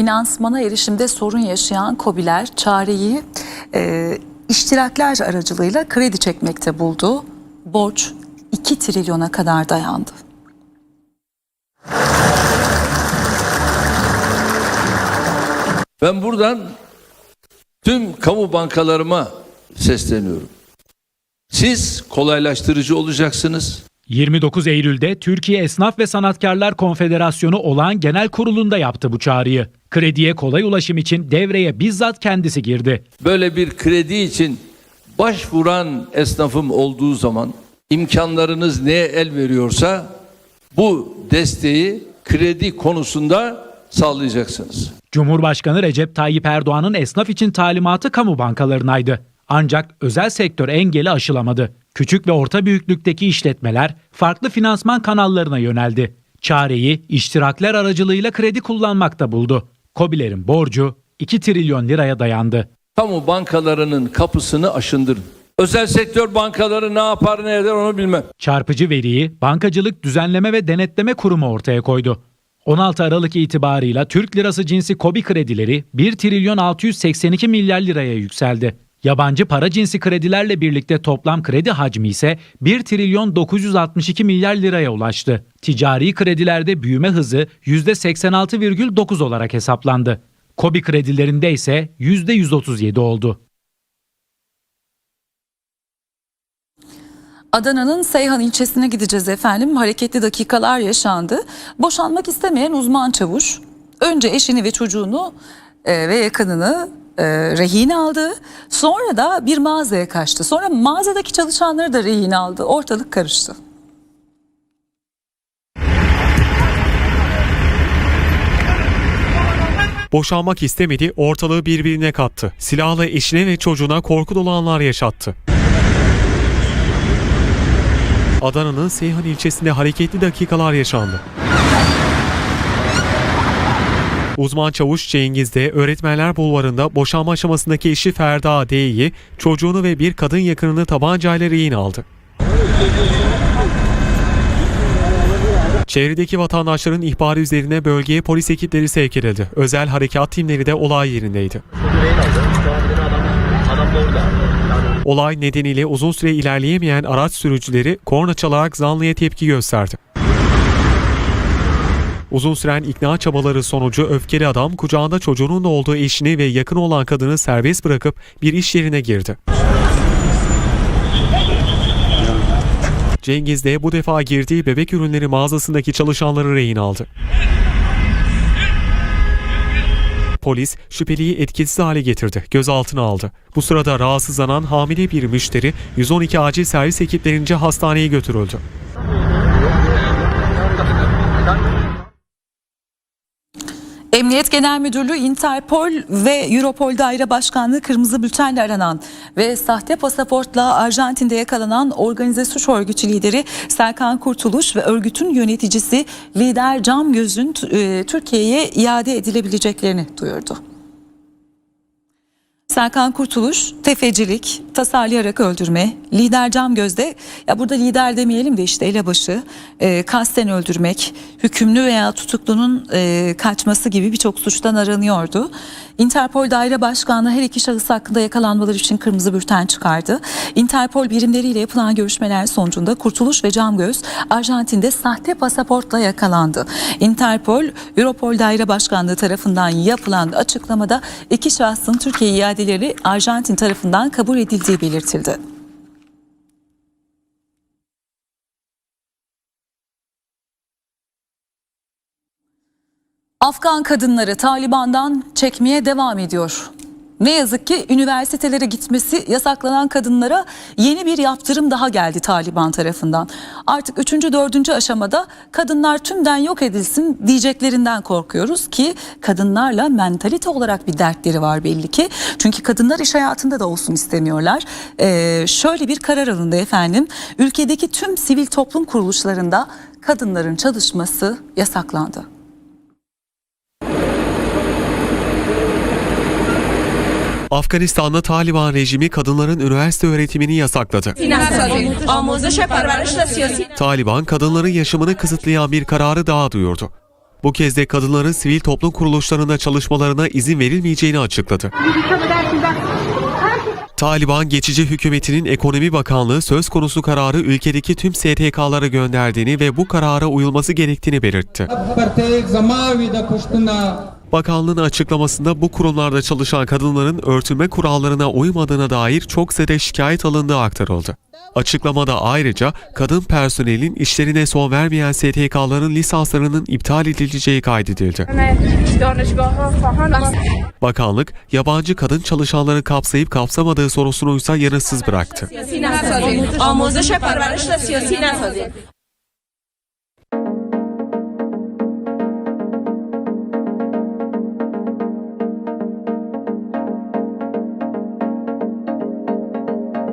finansmana erişimde sorun yaşayan KOBİ'ler çareyi e, iştirakler aracılığıyla kredi çekmekte buldu. Borç 2 trilyona kadar dayandı. Ben buradan tüm kamu bankalarıma sesleniyorum. Siz kolaylaştırıcı olacaksınız. 29 Eylül'de Türkiye Esnaf ve Sanatkarlar Konfederasyonu olan genel kurulunda yaptı bu çağrıyı. Krediye kolay ulaşım için devreye bizzat kendisi girdi. Böyle bir kredi için başvuran esnafım olduğu zaman imkanlarınız neye el veriyorsa bu desteği kredi konusunda sağlayacaksınız. Cumhurbaşkanı Recep Tayyip Erdoğan'ın esnaf için talimatı kamu bankalarınaydı. Ancak özel sektör engeli aşılamadı. Küçük ve orta büyüklükteki işletmeler farklı finansman kanallarına yöneldi. Çareyi iştirakler aracılığıyla kredi kullanmakta buldu. KOBİ'lerin borcu 2 trilyon liraya dayandı. Kamu bankalarının kapısını aşındırın. Özel sektör bankaları ne yapar ne eder onu bilmem. Çarpıcı veriyi Bankacılık Düzenleme ve Denetleme Kurumu ortaya koydu. 16 Aralık itibarıyla Türk lirası cinsi KOBİ kredileri 1 trilyon 682 milyar liraya yükseldi. Yabancı para cinsi kredilerle birlikte toplam kredi hacmi ise 1 trilyon 962 milyar liraya ulaştı. Ticari kredilerde büyüme hızı %86,9 olarak hesaplandı. KOBİ kredilerinde ise %137 oldu. Adana'nın Seyhan ilçesine gideceğiz efendim. Hareketli dakikalar yaşandı. Boşanmak istemeyen uzman çavuş önce eşini ve çocuğunu e, ve yakınını e, rehin aldı. Sonra da bir mağazaya kaçtı. Sonra mağazadaki çalışanları da rehin aldı. Ortalık karıştı. Boşanmak istemedi, ortalığı birbirine kattı. Silahla eşine ve çocuğuna korku dolu anlar yaşattı. Adana'nın Seyhan ilçesinde hareketli dakikalar yaşandı. Uzman çavuş Cengiz de öğretmenler bulvarında boşanma aşamasındaki eşi Ferda D'yi, çocuğunu ve bir kadın yakınını tabancayla rehin aldı. Çevredeki vatandaşların ihbarı üzerine bölgeye polis ekipleri sevk edildi. Özel harekat timleri de olay yerindeydi. Olay nedeniyle uzun süre ilerleyemeyen araç sürücüleri korna çalarak zanlıya tepki gösterdi. Uzun süren ikna çabaları sonucu öfkeli adam kucağında çocuğunun da olduğu eşini ve yakın olan kadını serbest bırakıp bir iş yerine girdi. Cengiz de bu defa girdiği bebek ürünleri mağazasındaki çalışanları rehin aldı. Polis şüpheliyi etkisiz hale getirdi, gözaltına aldı. Bu sırada rahatsızlanan hamile bir müşteri 112 acil servis ekiplerince hastaneye götürüldü. Emniyet Genel Müdürlüğü, Interpol ve Europol Daire Başkanlığı kırmızı bültenle aranan ve sahte pasaportla Arjantin'de yakalanan organize suç örgütü lideri Serkan Kurtuluş ve örgütün yöneticisi lider Cam Göz'ün e, Türkiye'ye iade edilebileceklerini duyurdu. Serkan Kurtuluş, tefecilik, tasarlayarak öldürme, lider cam gözde, ya burada lider demeyelim de işte elebaşı, e, kasten öldürmek, hükümlü veya tutuklunun e, kaçması gibi birçok suçtan aranıyordu. Interpol Daire Başkanlığı her iki şahıs hakkında yakalanmaları için kırmızı bülten çıkardı. Interpol birimleriyle yapılan görüşmeler sonucunda Kurtuluş ve Camgöz Arjantin'de sahte pasaportla yakalandı. Interpol, Europol Daire Başkanlığı tarafından yapılan açıklamada iki şahsın Türkiye iadeleri Arjantin tarafından kabul edildiği belirtildi. Afgan kadınları Taliban'dan çekmeye devam ediyor. Ne yazık ki üniversitelere gitmesi yasaklanan kadınlara yeni bir yaptırım daha geldi Taliban tarafından. Artık 3. 4. aşamada kadınlar tümden yok edilsin diyeceklerinden korkuyoruz ki kadınlarla mentalite olarak bir dertleri var belli ki. Çünkü kadınlar iş hayatında da olsun istemiyorlar. Ee, şöyle bir karar alındı efendim. Ülkedeki tüm sivil toplum kuruluşlarında kadınların çalışması yasaklandı. Afganistan'da Taliban rejimi kadınların üniversite öğretimini yasakladı. Taliban kadınların yaşamını kısıtlayan bir kararı daha duyurdu. Bu kez de kadınların sivil toplum kuruluşlarında çalışmalarına izin verilmeyeceğini açıkladı. Taliban geçici hükümetinin ekonomi bakanlığı söz konusu kararı ülkedeki tüm STK'lara gönderdiğini ve bu karara uyulması gerektiğini belirtti. Bakanlığın açıklamasında bu kurumlarda çalışan kadınların örtünme kurallarına uymadığına dair çok sede şikayet alındığı aktarıldı. Açıklamada ayrıca kadın personelin işlerine son vermeyen STK'ların lisanslarının iptal edileceği kaydedildi. Bakanlık yabancı kadın çalışanları kapsayıp kapsamadığı sorusunu ise yanıtsız bıraktı.